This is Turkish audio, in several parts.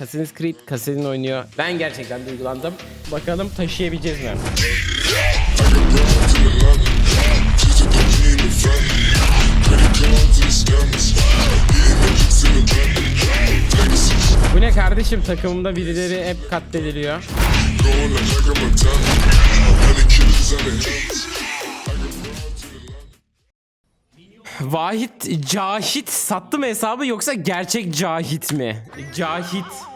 Assassin's Creed Kassedin oynuyor. Ben gerçekten duygulandım. Bakalım taşıyabileceğiz mi? Bu ne kardeşim takımımda birileri hep katlediliyor. Vahit Cahit sattı mı hesabı yoksa gerçek Cahit mi? Cahit.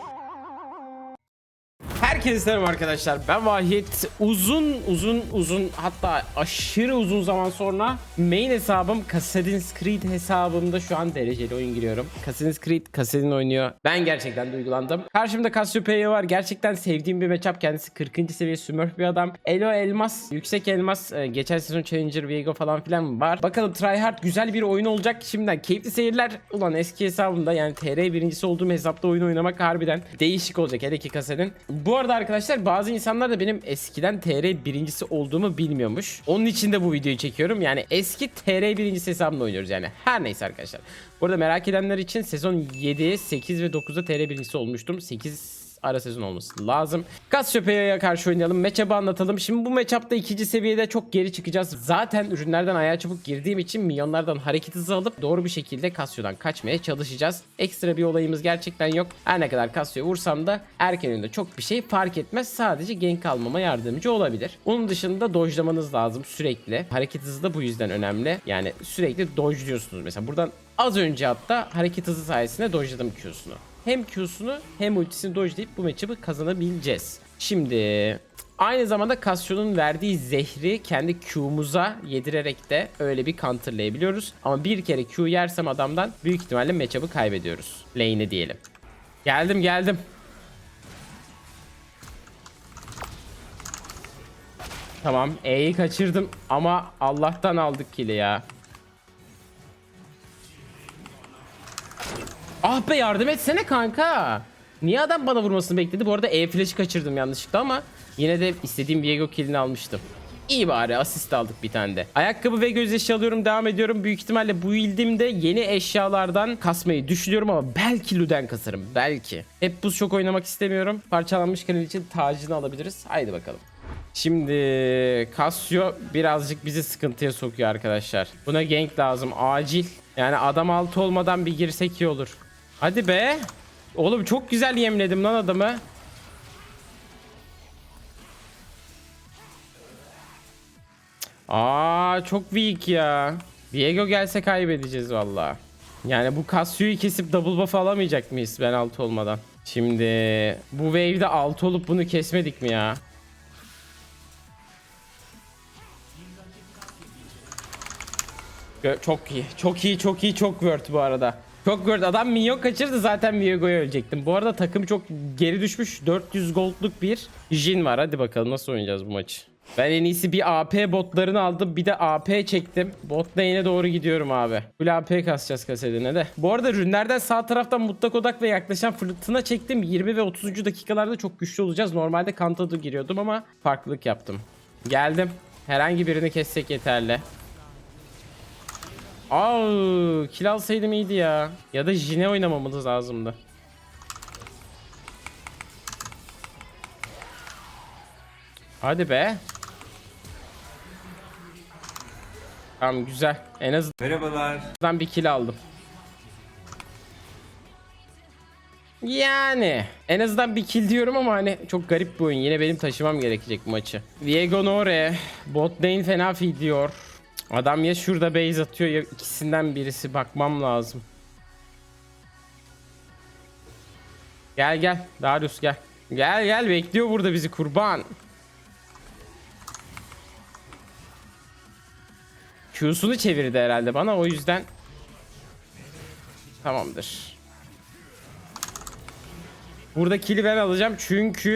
Herkese selam arkadaşlar. Ben Vahit. Uzun uzun uzun hatta aşırı uzun zaman sonra main hesabım Assassin's Creed hesabımda şu an dereceli oyun giriyorum. Assassin's Creed Kassedin oynuyor. Ben gerçekten duygulandım. Karşımda Cassiopeia var. Gerçekten sevdiğim bir matchup. Kendisi 40. seviye Smurf bir adam. Elo Elmas, yüksek elmas. e, Geçen sezon Challenger, Viego falan filan var. Bakalım tryhard güzel bir oyun olacak. Şimdiden keyifli seyirler. Ulan eski hesabımda yani TR birincisi olduğum hesapta oyun oynamak harbiden değişik olacak. Hele ki kasetin. Bu arada arkadaşlar bazı insanlar da benim eskiden TR birincisi olduğumu bilmiyormuş. Onun için de bu videoyu çekiyorum. Yani eski TR birincisi hesabımda oynuyoruz yani. Her neyse arkadaşlar. Bu arada merak edenler için sezon 7, 8 ve 9'da TR birincisi olmuştum. 8 ara sezon olması lazım. Cassiopeia'ya karşı oynayalım. Matchup'ı anlatalım. Şimdi bu matchup'ta ikinci seviyede çok geri çıkacağız. Zaten ürünlerden ayağa çabuk girdiğim için milyonlardan hareket hızı alıp doğru bir şekilde Cassio'dan kaçmaya çalışacağız. Ekstra bir olayımız gerçekten yok. Her ne kadar Cassio'yu vursam da erken oyunda çok bir şey fark etmez. Sadece gank almama yardımcı olabilir. Onun dışında dojlamanız lazım sürekli. Hareket hızı da bu yüzden önemli. Yani sürekli dojluyorsunuz. Mesela buradan az önce hatta hareket hızı sayesinde dojladım Q'sunu hem Q'sunu hem ultisini dojlayıp bu matchup'ı kazanabileceğiz. Şimdi aynı zamanda Cassio'nun verdiği zehri kendi Q'muza yedirerek de öyle bir counterlayabiliyoruz. Ama bir kere Q yersem adamdan büyük ihtimalle matchup'ı kaybediyoruz. Lane'i diyelim. Geldim geldim. Tamam E'yi kaçırdım ama Allah'tan aldık kill'i ya. Ah be yardım etsene kanka. Niye adam bana vurmasını bekledi? Bu arada E flash'ı kaçırdım yanlışlıkla ama yine de istediğim Viego killini almıştım. İyi bari asist aldık bir tane de. Ayakkabı ve göz eşya alıyorum devam ediyorum. Büyük ihtimalle bu ildimde yeni eşyalardan kasmayı düşünüyorum ama belki Luden kasarım. Belki. Hep buz çok oynamak istemiyorum. Parçalanmış kanal için tacını alabiliriz. Haydi bakalım. Şimdi Casio birazcık bizi sıkıntıya sokuyor arkadaşlar. Buna gank lazım acil. Yani adam altı olmadan bir girsek iyi olur. Hadi be. Oğlum çok güzel yemledim lan adamı. Aa çok weak ya. Viego gelse kaybedeceğiz valla. Yani bu Casio'yu kesip double buff alamayacak mıyız ben altı olmadan? Şimdi bu wave'de altı olup bunu kesmedik mi ya? Çok iyi. Çok iyi, çok iyi, çok worth bu arada. Çok worth. Adam minyon kaçırdı zaten Viego'ya ölecektim. Bu arada takım çok geri düşmüş. 400 goldluk bir Jin var. Hadi bakalım nasıl oynayacağız bu maçı. Ben en iyisi bir AP botlarını aldım. Bir de AP çektim. Bot lane'e doğru gidiyorum abi. Full AP kasacağız kasedine de. Bu arada rünlerden sağ taraftan mutlak odak ve yaklaşan fırtına çektim. 20 ve 30. dakikalarda çok güçlü olacağız. Normalde Kantado giriyordum ama farklılık yaptım. Geldim. Herhangi birini kessek yeterli. Aa, kill alsaydım iyiydi ya. Ya da Jine oynamamız lazımdı. Hadi be. Tamam güzel. En azından Merhabalar. bir kill aldım. Yani en azından bir kill diyorum ama hani çok garip bir oyun. Yine benim taşımam gerekecek maçı. Viego Nore bot lane fena feed diyor. Adam ya şurada base atıyor ya ikisinden birisi bakmam lazım. Gel gel Darius gel. Gel gel bekliyor burada bizi kurban. Q'sunu çevirdi herhalde bana o yüzden Tamamdır. Burada kill'i ben alacağım çünkü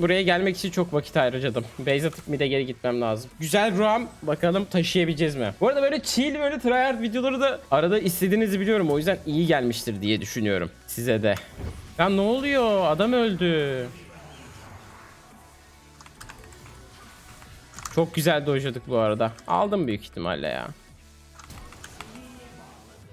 buraya gelmek için çok vakit harcadım. Base atıp mid'e geri gitmem lazım. Güzel Ram. Bakalım taşıyabileceğiz mi? Bu arada böyle chill böyle tryhard videoları da arada istediğinizi biliyorum. O yüzden iyi gelmiştir diye düşünüyorum. Size de. Ya ne oluyor? Adam öldü. Çok güzel dojladık bu arada. Aldım büyük ihtimalle ya.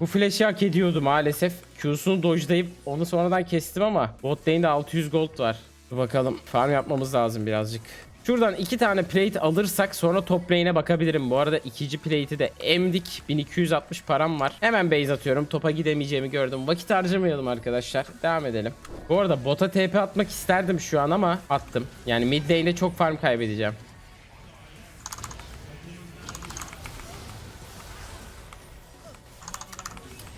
Bu flash'ı hak ediyordu maalesef. Q'sunu dojlayıp onu sonradan kestim ama bot lane'de 600 gold var. Dur bakalım farm yapmamız lazım birazcık. Şuradan iki tane plate alırsak sonra top lane'e bakabilirim. Bu arada ikinci plate'i de emdik. 1260 param var. Hemen base atıyorum. Topa gidemeyeceğimi gördüm. Vakit harcamayalım arkadaşlar. Devam edelim. Bu arada bota TP atmak isterdim şu an ama attım. Yani mid lane'de çok farm kaybedeceğim.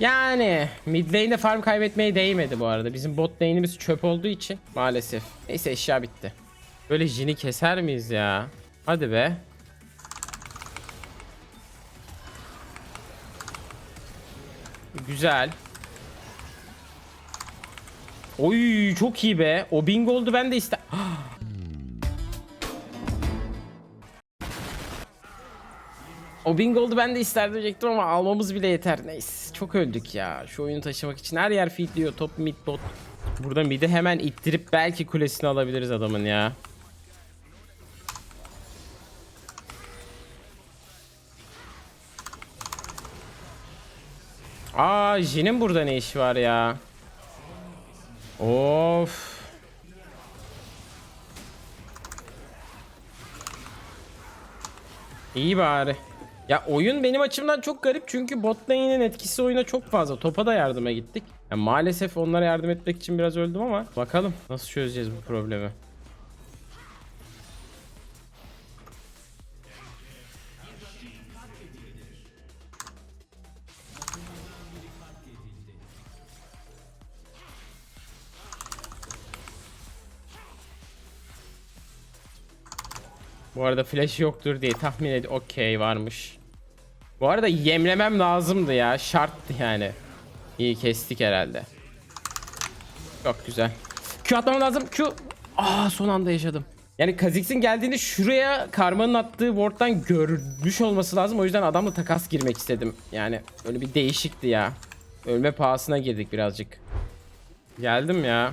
Yani mid lane'de farm kaybetmeye değmedi bu arada. Bizim bot lane'imiz çöp olduğu için maalesef. Neyse eşya bitti. Böyle jini keser miyiz ya? Hadi be. Güzel. Oy çok iyi be. O bin goldu ben de ister. O bin goldu ben de isterdim diyecektim ama almamız bile yeter. Neyse çok öldük ya. Şu oyunu taşımak için her yer feedliyor. Top mid bot. Burada mid'i hemen ittirip belki kulesini alabiliriz adamın ya. Aa Jin'in burada ne işi var ya? Of. İyi bari. Ya oyun benim açımdan çok garip çünkü bot lane'in etkisi oyuna çok fazla. Topa da yardıma gittik. Ya maalesef onlara yardım etmek için biraz öldüm ama bakalım nasıl çözeceğiz bu problemi. Bu arada flash yoktur diye tahmin ed. Okey varmış. Bu arada yemlemem lazımdı ya. Şarttı yani. İyi kestik herhalde. Çok güzel. Q atmam lazım. Q. Aa son anda yaşadım. Yani Kha'Zix'in geldiğini şuraya Karma'nın attığı ward'dan görmüş olması lazım. O yüzden adamla takas girmek istedim. Yani öyle bir değişikti ya. Ölme pahasına girdik birazcık. Geldim ya.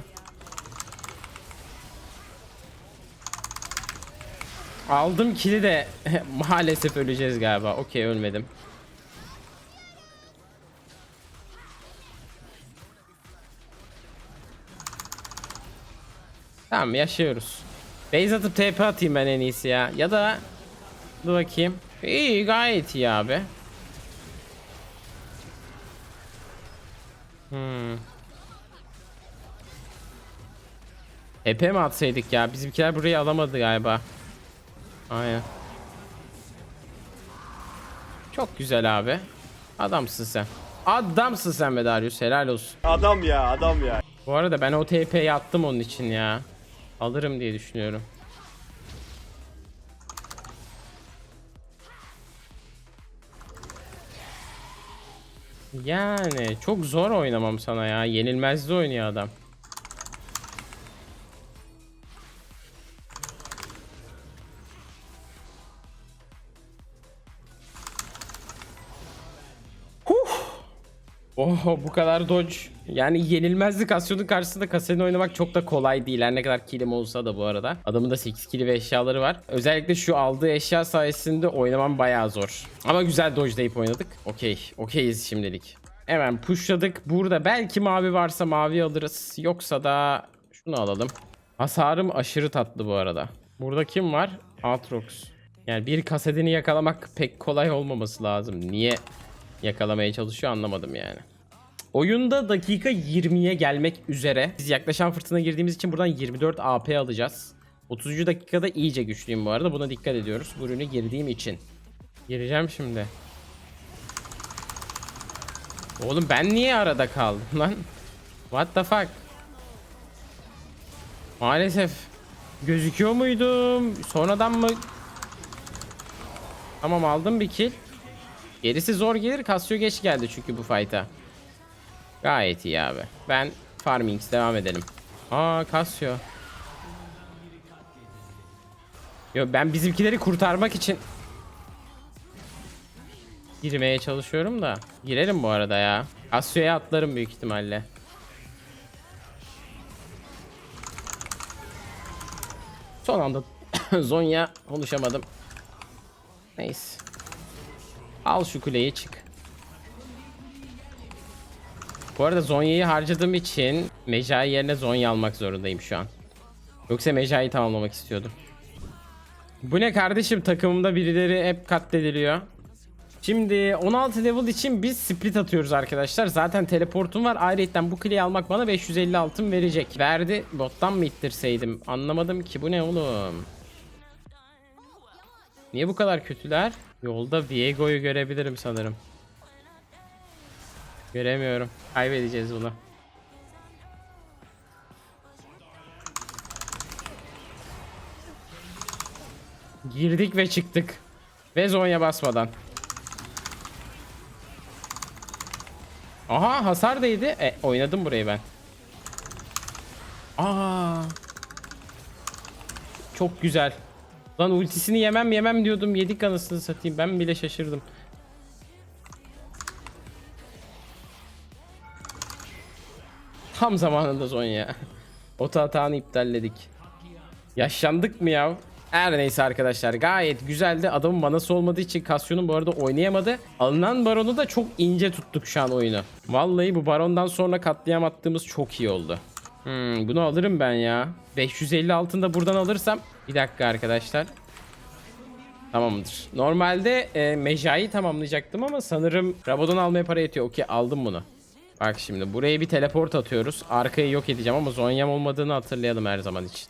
Aldım kili de maalesef öleceğiz galiba. Okey ölmedim. Tamam yaşıyoruz. Base atıp TP atayım ben en iyisi ya. Ya da dur bakayım. İyi gayet iyi abi. Hmm. TP mi atsaydık ya? Bizimkiler burayı alamadı galiba. Aynen. Çok güzel abi. Adamsın sen. Adamsın sen be Darius. Helal olsun. Adam ya adam ya. Bu arada ben o TP'yi attım onun için ya. Alırım diye düşünüyorum. Yani çok zor oynamam sana ya. Yenilmezli oynuyor adam. Oh bu kadar dodge. Yani yenilmezlik asyonun karşısında kaseni oynamak çok da kolay değil. Her ne kadar kilim olsa da bu arada. Adamın da 8 kili ve eşyaları var. Özellikle şu aldığı eşya sayesinde oynamam bayağı zor. Ama güzel dodge'layıp oynadık. Okey. Okeyiz şimdilik. Hemen pushladık. Burada belki mavi varsa mavi alırız. Yoksa da şunu alalım. Hasarım aşırı tatlı bu arada. Burada kim var? Aatrox. Yani bir kasetini yakalamak pek kolay olmaması lazım. Niye yakalamaya çalışıyor anlamadım yani. Oyunda dakika 20'ye gelmek üzere. Biz yaklaşan fırtına girdiğimiz için buradan 24 AP alacağız. 30. dakikada iyice güçlüyüm bu arada. Buna dikkat ediyoruz. Bu ürünü girdiğim için. Gireceğim şimdi. Oğlum ben niye arada kaldım lan? What the fuck? Maalesef. Gözüküyor muydum? Sonradan mı? Tamam aldım bir kill. Gerisi zor gelir. Casio geç geldi çünkü bu fight'a. Gayet iyi abi. Ben Farmings devam edelim. Aa Casio. Yo ben bizimkileri kurtarmak için girmeye çalışıyorum da. Girerim bu arada ya. Casio'ya atlarım büyük ihtimalle. Son anda Zonya konuşamadım. Neyse. Al şu kuleyi çık. Bu arada Zonya'yı harcadığım için Mejai yerine Zonya almak zorundayım şu an. Yoksa Mejai'yi tamamlamak istiyordum. Bu ne kardeşim takımımda birileri hep katlediliyor. Şimdi 16 level için biz split atıyoruz arkadaşlar. Zaten teleportum var. Ayrıca bu kleyi almak bana 550 altın verecek. Verdi. Bottan mı ittirseydim? Anlamadım ki. Bu ne oğlum? Niye bu kadar kötüler? Yolda Viego'yu görebilirim sanırım. Göremiyorum. Kaybedeceğiz bunu. Girdik ve çıktık. Ve Zonya basmadan. Aha hasar değdi. E, oynadım burayı ben. Aa. Çok güzel. Lan ultisini yemem yemem diyordum. Yedik anasını satayım. Ben bile şaşırdım. Tam zamanında Zonya. Ota hatağını iptalledik. Yaşlandık mı ya? Her neyse arkadaşlar gayet güzeldi. Adamın manası olmadığı için Casio'nun bu arada oynayamadı. Alınan baronu da çok ince tuttuk şu an oyunu. Vallahi bu barondan sonra katliam attığımız çok iyi oldu. Hmm, bunu alırım ben ya. 550 altında buradan alırsam. Bir dakika arkadaşlar. Tamamdır. Normalde e, Mejai'yi tamamlayacaktım ama sanırım Rabadon almaya para yetiyor. Okey aldım bunu. Bak şimdi buraya bir teleport atıyoruz. Arkayı yok edeceğim ama Zonya'm olmadığını hatırlayalım her zaman için.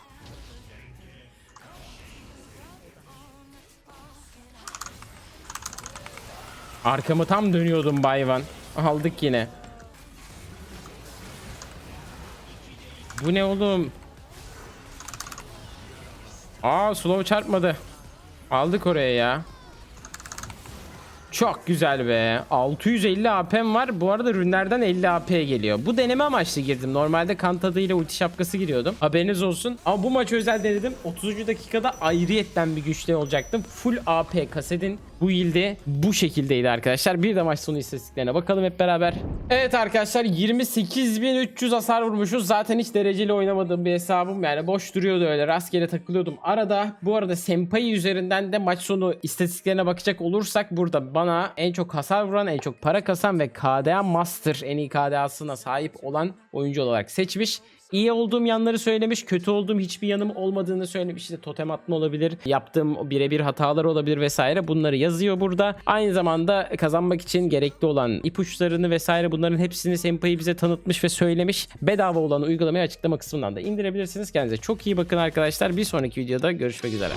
Arkamı tam dönüyordum bayvan. Aldık yine. Bu ne oğlum? Aa slow çarpmadı. Aldık oraya ya. Çok güzel be. 650 AP'm var. Bu arada rünlerden 50 AP geliyor. Bu deneme amaçlı girdim. Normalde kan tadıyla ulti şapkası giriyordum. Haberiniz olsun. Ama bu maç özel denedim. 30. dakikada ayrıyetten bir güçlü olacaktım. Full AP kasetin bu ilde bu şekildeydi arkadaşlar. Bir de maç sonu istatistiklerine bakalım hep beraber. Evet arkadaşlar 28.300 hasar vurmuşuz. Zaten hiç dereceli oynamadığım bir hesabım. Yani boş duruyordu öyle. Rastgele takılıyordum. Arada bu arada Senpai üzerinden de maç sonu istatistiklerine bakacak olursak burada bana en çok hasar vuran, en çok para kasan ve KDA Master en iyi KDA'sına sahip olan oyuncu olarak seçmiş. İyi olduğum yanları söylemiş, kötü olduğum hiçbir yanım olmadığını söylemiş. İşte totem atma olabilir, yaptığım birebir hatalar olabilir vesaire. Bunları yazıyor burada. Aynı zamanda kazanmak için gerekli olan ipuçlarını vesaire bunların hepsini Senpai bize tanıtmış ve söylemiş. Bedava olan uygulamayı açıklama kısmından da indirebilirsiniz. Kendinize çok iyi bakın arkadaşlar. Bir sonraki videoda görüşmek üzere.